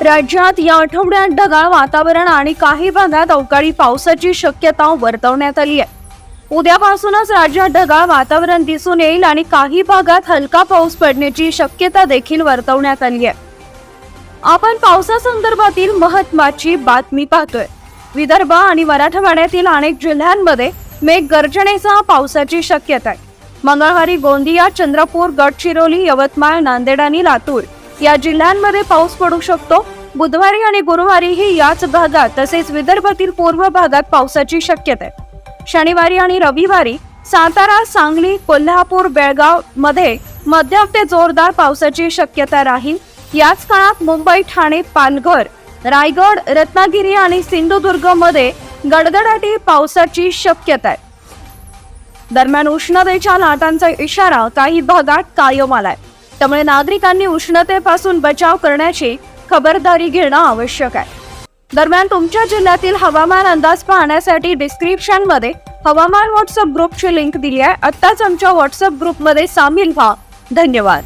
राज्यात या आठवड्यात ढगाळ वातावरण आणि काही भागात अवकाळी पावसाची शक्यता वर्तवण्यात आली आहे. उद्यापासूनच राज्यात ढगाळ वातावरण दिसून येईल आणि काही भागात हलका पाऊस पडण्याची शक्यता देखील वर्तवण्यात आली आहे. आपण पावसासंदर्भातील महत्वाची बातमी पाहतोय. विदर्भ आणि मराठवाड्यातील अनेक जिल्ह्यांमध्ये मेघगर्जनेसह पावसाची शक्यता आहे. मंगळवारी गोंदिया चंद्रपूर गडचिरोली यवतमाळ नांदेड आणि लातूर या जिल्ह्यांमध्ये पाऊस पडू शकतो. बुधवारी आणि गुरुवारीही याच भागात तसेच विदर्भातील पूर्व भागात पावसाची शक्यता. आहे शनिवारी आणि रविवारी सातारा सांगली कोल्हापूर बेळगावमध्ये मध्यम ते जोरदार पावसाची शक्यता राहील. याच काळात मुंबई ठाणे पालघर रायगड रत्नागिरी आणि सिंधुदुर्गमध्ये गडगडाटी पावसाची शक्यता आहे. दरम्यान उष्णतेच्या लाटांचा इशारा काही भागात कायम आलाय. त्यामुळे नागरिकांनी उष्णतेपासून बचाव करण्याची खबरदारी घेणं आवश्यक आहे. दरम्यान तुमच्या जिल्ह्यातील हवामान अंदाज पाहण्यासाठी डिस्क्रिप्शनमध्ये हवामान व्हॉट्सअप ग्रुपची लिंक दिली आहे. आत्ताच आमच्या व्हॉट्सअप ग्रुपमध्ये सामील व्हा. धन्यवाद.